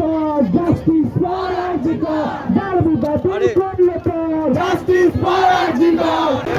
Justice for Ajika. Justice for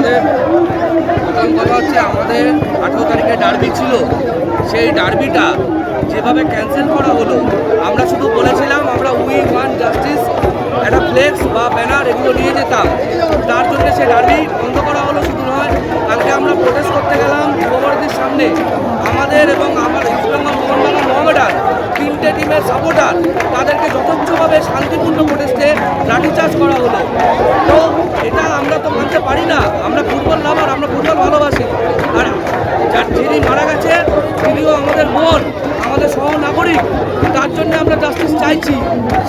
আমাদের প্রথম কথা হচ্ছে আমাদের আঠেরো তারিখে ডার্বি ছিল, সেই ডার্বিটা যেভাবে ক্যান্সেল করা হলো, আমরা শুধু বলেছিলাম আমরা উই ওয়ান জাস্টিস একটা ফ্লেক্স বা ব্যানার এগুলো নিয়ে যেতাম। তার জন্য সে ডার্বি বন্ধ করা হলো শুধু নয়, কালকে আমরা প্রোটেস্ট করতে গেলাম যুবভারতীর সামনে। আমাদের এবং আমার ইস্টবেঙ্গল মোহনবাগান মোহামেডান তিনটে টিমের সাপোর্টার তাদেরকে যথেচ্ছভাবে শান্তিপূর্ণ প্রোটেস্টে লাঠিচার্জ করা হলো তো এটা আমরা তো মানতে পারি না আমরা ফুটবল লাভার আমরা ফুটবল ভালোবাসি আর যার যিনি মারা গেছে তিনিও আমাদের বোন আমাদের সহ নাগরিক তার জন্য আমরা জাস্টিস চাইছি,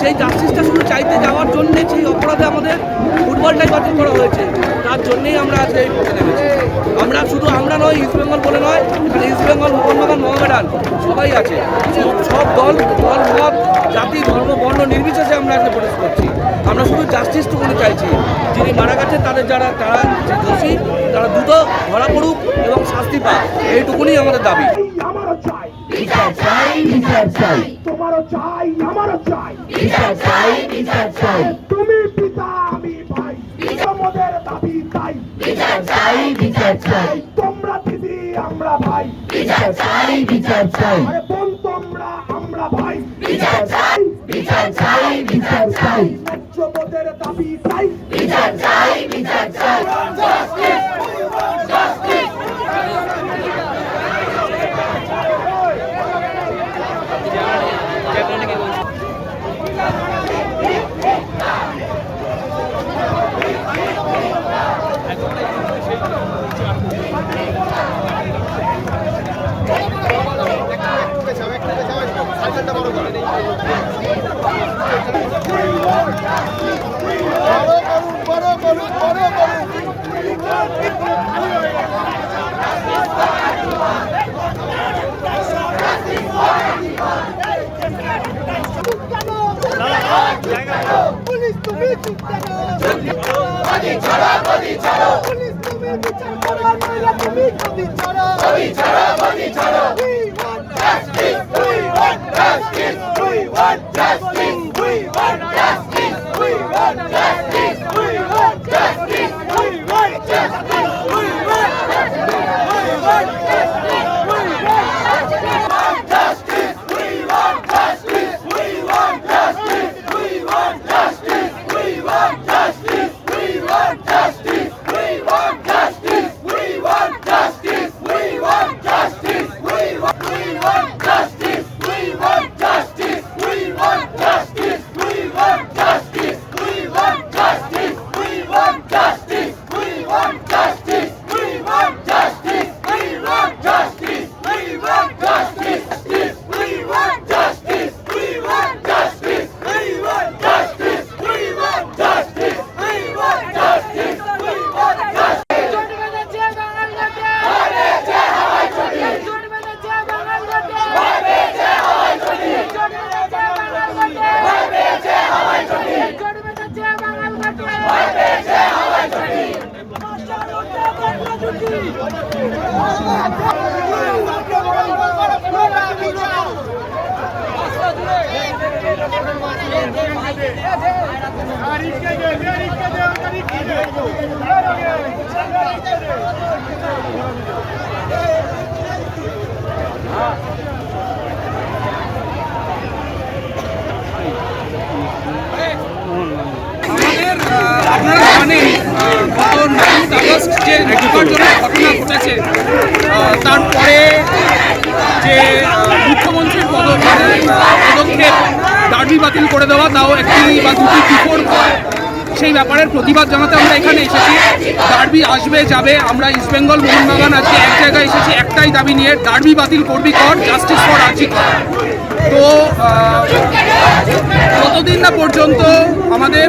সেই জাস্টিসটা শুধু চাইতে যাওয়ার জন্যে সেই অপরাধে আমাদের ফুটবলটাই বাতিল করা হয়েছে। তার জন্যেই আমরা আজকে এই পথে নেমেছি। আমরা শুধু আমরা নয় ইস্ট বেঙ্গল বলে নয়, এখানে ইস্ট বেঙ্গল মোহনবাগান মোহামেডান সবাই আছে। সব দল দল, মত, জাতি, ধর্ম, বর্ণ নির্বিশেষে আমরা আজকে প্রোটেস্ট করছি। আমরা শুধু জাস্টিসটুকুনি চাইছি। যিনি মারা গেছে তাদের যারা তারা যে দোষী, তারা দ্রুত ধরা পড়ুক এবং শাস্তি পাক। এইটুকুনি আমাদের দাবি। তোমারও চাই আমারও চাই। বিচার চাই বিচার চাই। তুমি পিতা আমি ভাই। তোমাদের দাবি তাই। বিচার চাই বিচার চাই। তোমরা দিদি আমরা ভাই। বিচার চাই বিচার চাই। আরে বোন তোমরা আমরা ভাই। বিচার চাই বিচার চাই বিচার চাই। ন্যায্যবোধের দাবি তাই। বিচার চাই বিচার চাই। পুলিশ তুমি চুপ কেন গদি ছাড়া গদি ছাড়ো পুলিশ তুমি বিচার করো নইলে তুমি গদি ছাড়ো গদি ছাড়া গদি ছাড়ো we want justice, we want justice. we want আপনারা জানেন গত নাইন আগস্ট যে নির্বাচনের ঘটনা তারপরে যে মুখ্যমন্ত্রীর পদক্ষেপ দাবি বাতিল করে দেওয়া, তাও একটি বা দুটি কিশোর সেই ব্যাপারের প্রতিবাদ জানাতে আমরা এখানে এসেছি। ডার্বি আসবে, যাবে। আমরা ইস্টবেঙ্গল মোহনবাগান আজকে এক জায়গায় এসেছি, একটাই দাবি নিয়ে। ডার্বি বাতিল করবি কর জাস্টিস ফর আজি তো যতদিন না পর্যন্ত আমাদের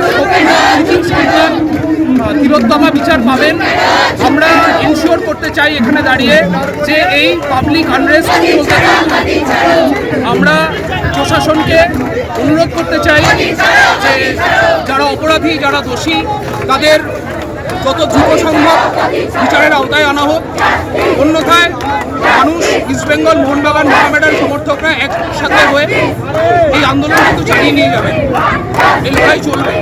তিলোত্তমা বিচার পাবেন, আমরা ইনশিওর করতে চাই এখানে দাঁড়িয়ে যে এই পাবলিক আনরেস্ট আমরা প্রশাসনকে অনুরোধ করতে চাই যে যারা অপরাধী, যারা দোষী, তাদের যত দ্রুত সম্ভব বিচারের আওতায় আনা হোক। অন্যথায় মানুষ ইস্টবেঙ্গল মোহনবাগান মোহামেডান সমর্থকরা একসাথে হয়ে এই আন্দোলন কিন্তু চালিয়ে নিয়ে যাবেন লড়াই চলবে।